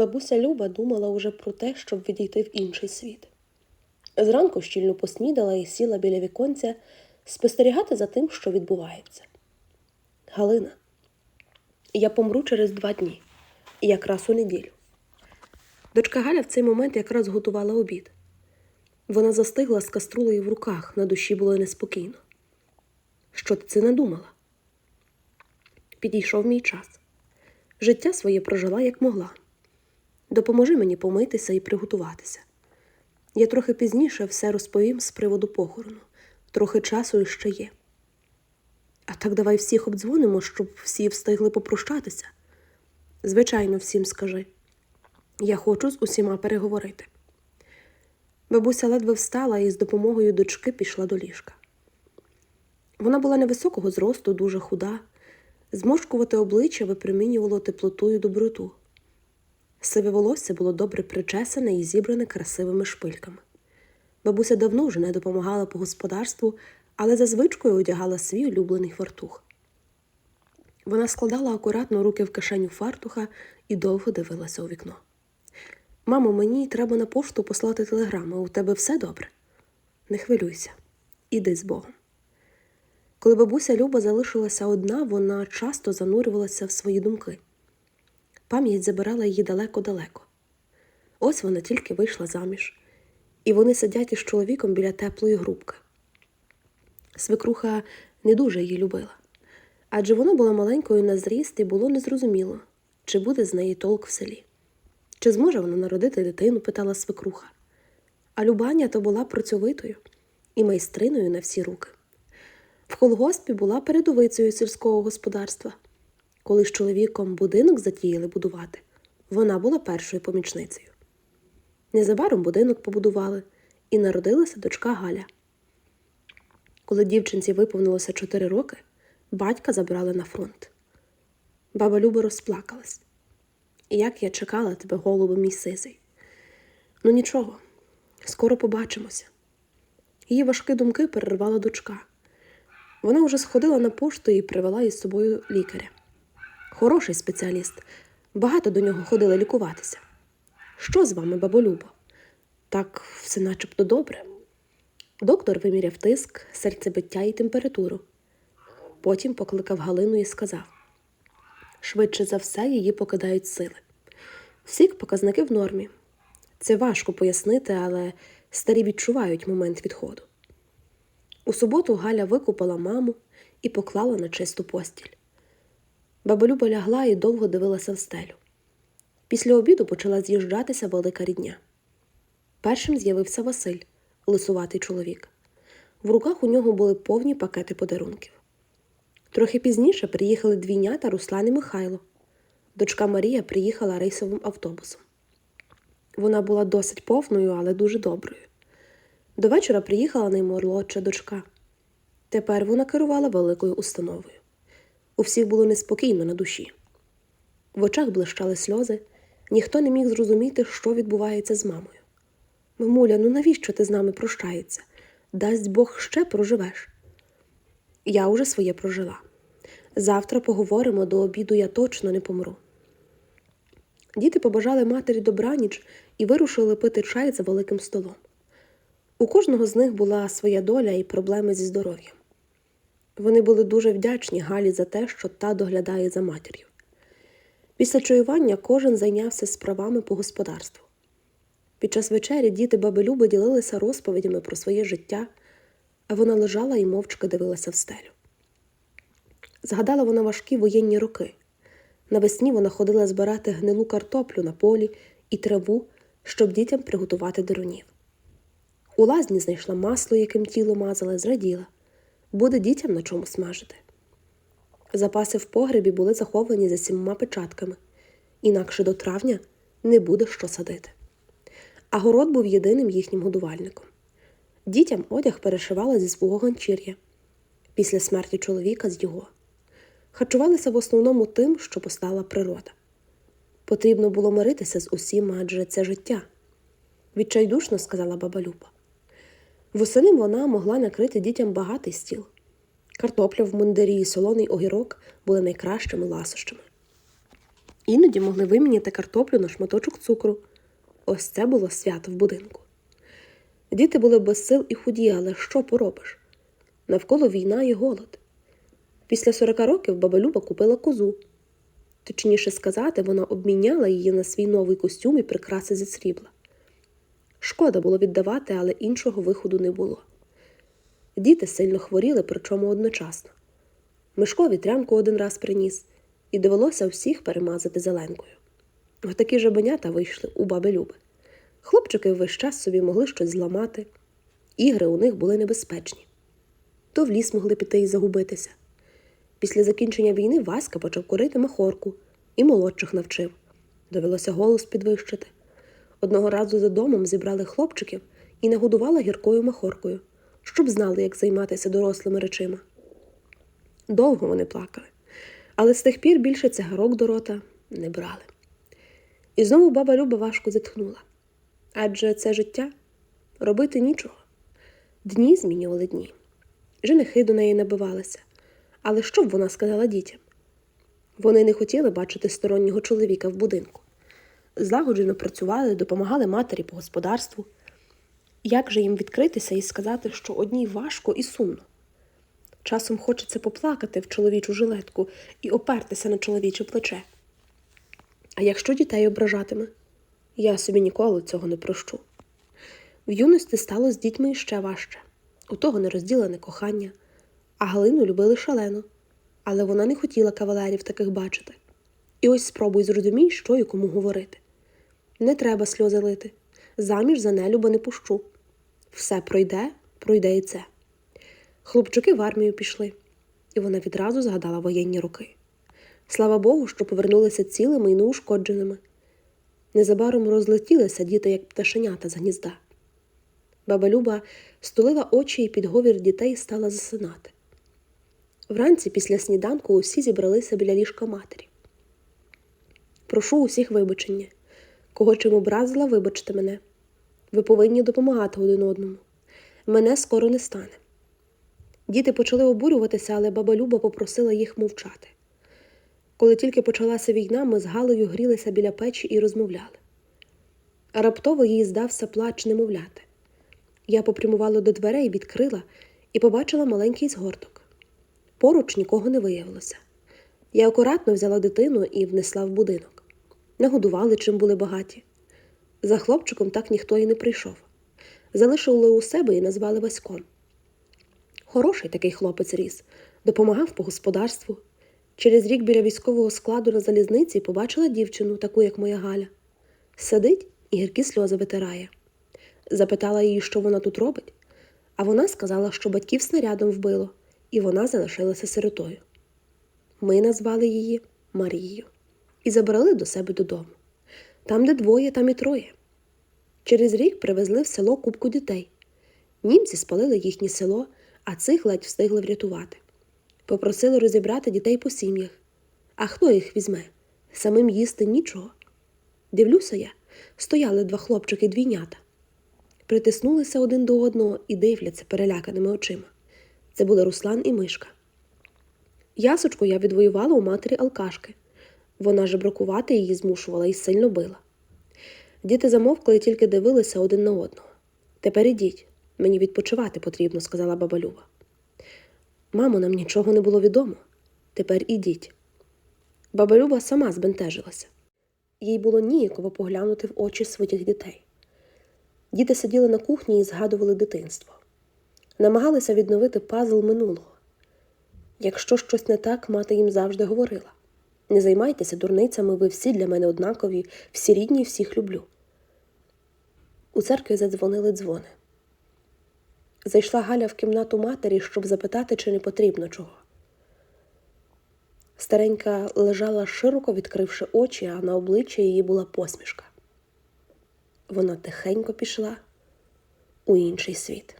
Бабуся Люба думала уже про те, щоб відійти в інший світ. Зранку щільно поснідала і сіла біля віконця спостерігати за тим, що відбувається. Галина, я помру через два дні, якраз у неділю. Дочка Галя в цей момент якраз готувала обід. Вона застигла з каструлею в руках, на душі було неспокійно. Що ти це надумала? Підійшов мій час. Життя своє прожила як могла. Допоможи мені помитися і приготуватися. Я трохи пізніше все розповім з приводу похорону. Трохи часу іще є. А так давай всіх обдзвонимо, щоб всі встигли попрощатися. Звичайно, всім скажи. Я хочу з усіма переговорити. Бабуся ледве встала і з допомогою дочки пішла до ліжка. Вона була невисокого зросту, дуже худа, зморшкувати обличчя випромінювало теплоту і доброту. Сиве волосся було добре причесане і зібране красивими шпильками. Бабуся давно вже не допомагала по господарству, але за звичкою одягала свій улюблений фартух. Вона складала акуратно руки в кишеню фартуха і довго дивилася у вікно. Мамо, мені треба на пошту послати телеграму. У тебе все добре? Не хвилюйся, іди з Богом. Коли бабуся Люба залишилася одна, вона часто занурювалася в свої думки. Пам'ять забирала її далеко-далеко. Ось вона тільки вийшла заміж, і вони сидять із чоловіком біля теплої грубки. Свекруха не дуже її любила, адже вона була маленькою на зріст і було незрозуміло, чи буде з неї толк в селі. Чи зможе вона народити дитину? питала свекруха. А Любаня то була працьовитою і майстриною на всі руки. В колгоспі була передовицею сільського господарства. Коли з чоловіком будинок затіяли будувати, вона була першою помічницею. Незабаром будинок побудували і народилася дочка Галя. Коли дівчинці виповнилося чотири роки, батька забрали на фронт. Баба Люба розплакалась. Як я чекала тебе, голубе мій сизий. Ну нічого, скоро побачимося. Її важкі думки перервала дочка. Вона вже сходила на пошту і привела із собою лікаря. Хороший спеціаліст, багато до нього ходили лікуватися. Що з вами, баболюбо? Так, все начебто добре. Доктор виміряв тиск, серцебиття і температуру. Потім покликав Галину і сказав: швидше за все, її покидають сили. Всі показники в нормі. Це важко пояснити, але старі відчувають момент відходу. У суботу Галя викупала маму і поклала на чисту постіль. Баба Люба лягла і довго дивилася в стелю. Після обіду почала з'їжджатися велика рідня. Першим з'явився Василь, лисуватий чоловік. В руках у нього були повні пакети подарунків. Трохи пізніше приїхали двійнята Руслан і Михайло. Дочка Марія приїхала рейсовим автобусом. Вона була досить повною, але дуже доброю. До вечора приїхала наймолодша дочка. Тепер вона керувала великою установою. У всіх було неспокійно на душі. В очах блищали сльози, ніхто не міг зрозуміти, що відбувається з мамою. Мамуля, ну навіщо ти з нами прощається? Дасть Бог ще проживеш. Я уже своє прожила. Завтра поговоримо до обіду, я точно не помру. Діти побажали матері добраніч і вирушили пити чай за великим столом. У кожного з них була своя доля і проблеми зі здоров'ям. Вони були дуже вдячні Галі за те, що та доглядає за матір'ю. Після чаювання кожен зайнявся справами по господарству. Під час вечері діти баби Люби ділилися розповідями про своє життя, а вона лежала і мовчки дивилася в стелю. Згадала вона важкі воєнні роки. Навесні вона ходила збирати гнилу картоплю на полі і траву, щоб дітям приготувати дерунів. У лазні знайшла масло, яким тіло мазала, зраділа буде дітям на чому смажити. Запаси в погребі були заховані за сімома печатками, інакше до травня не буде що садити. А город був єдиним їхнім годувальником. Дітям одяг перешивала зі свого ганчір'я після смерті чоловіка з його. Харчувалися в основному тим, що постала природа. Потрібно було миритися з усім, адже це життя. Відчайдушно сказала баба Люба. Восени вона могла накрити дітям багатий стіл. Картопля в мундирі і солоний огірок були найкращими ласощами. Іноді могли виміняти картоплю на шматочок цукру. Ось це було свято в будинку. Діти були без сил і худі, але що поробиш? Навколо війна і голод. Після 40 років баба Люба купила козу. Точніше сказати, вона обміняла її на свій новий костюм і прикраси зі срібла. Шкода було віддавати, але іншого виходу не було. Діти сильно хворіли, причому одночасно. Мишко вітрянку один раз приніс, і довелося всіх перемазати зеленкою. Отакі жабенята вийшли у баби Люби. Хлопчики весь час собі могли щось зламати. Ігри у них були небезпечні. То в ліс могли піти і загубитися. Після закінчення війни Васька почав курити махорку і молодших навчив. Довелося голос підвищити. Одного разу за домом зібрали хлопчиків і нагодували гіркою махоркою, щоб знали, як займатися дорослими речима. Довго вони плакали, але з тих пір більше цигарок до рота не брали. І знову баба Люба важко зітхнула. Адже це життя робити нічого. Дні змінювали дні. Женихи до неї набивалися. Але що б вона сказала дітям? Вони не хотіли бачити стороннього чоловіка в будинку. Злагоджено працювали, допомагали матері по господарству. Як же їм відкритися і сказати, що одній важко і сумно? Часом хочеться поплакати в чоловічу жилетку і опертися на чоловіче плече. А якщо дітей ображатиме, я собі ніколи цього не прощу. В юності стало з дітьми іще важче у того нерозділене кохання, а Галину любили шалено, але вона не хотіла кавалерів таких бачити. І ось спробуй зрозумій, що і кому говорити. Не треба сльози лити, заміж за нелюба не пущу. Все пройде, пройде і це. Хлопчики в армію пішли, і вона відразу згадала воєнні роки. Слава Богу, що повернулися цілими і неушкодженими. Незабаром розлетілися діти, як пташенята з гнізда. Баба Люба стулила очі і під говір дітей стала засинати. Вранці після сніданку усі зібралися біля ліжка матері. Прошу усіх вибачення. Кого чим образила, вибачте мене. Ви повинні допомагати один одному. Мене скоро не стане. Діти почали обурюватися, але баба Люба попросила їх мовчати. Коли тільки почалася війна, ми з Галею грілися біля печі і розмовляли. Раптово їй здався плач немовляти. Я попрямувала до дверей, відкрила і побачила маленький згорток. Поруч нікого не виявилося. Я акуратно взяла дитину і внесла в будинок. Нагодували, чим були багаті. За хлопчиком так ніхто і не прийшов. Залишили у себе і назвали Васьком. Хороший такий хлопець ріс, допомагав по господарству. Через рік біля військового складу на залізниці побачила дівчину, таку, як моя Галя. Сидить і гіркі сльози витирає. Запитала її, що вона тут робить, а вона сказала, що батьків снарядом вбило, і вона залишилася сиротою. Ми назвали її Марією і забрали до себе додому. Там, де двоє, там і троє. Через рік привезли в село кубку дітей. Німці спалили їхнє село, а цих ледь встигли врятувати. Попросили розібрати дітей по сім'ях. А хто їх візьме? Самим їсти нічого. Дивлюся я, стояли два хлопчики двійнята. Притиснулися один до одного і дивляться переляканими очима. Це були Руслан і Мишка. Ясочку я відвоювала у матері Алкашки. Вона жебракувати її змушувала і сильно била. Діти замовкли і тільки дивилися один на одного. Тепер ідіть, мені відпочивати потрібно, сказала баба Люба. Мамо, нам нічого не було відомо. Тепер ідіть. Баба Люба сама збентежилася. Їй було ніяково поглянути в очі своїх дітей. Діти сиділи на кухні і згадували дитинство, намагалися відновити пазл минулого. Якщо щось не так, мати їм завжди говорила не займайтеся дурницями, ви всі для мене однакові, всі рідні, всіх люблю. У церкві задзвонили дзвони. Зайшла Галя в кімнату матері, щоб запитати, чи не потрібно чого. Старенька лежала широко відкривши очі, а на обличчі її була посмішка. Вона тихенько пішла у інший світ.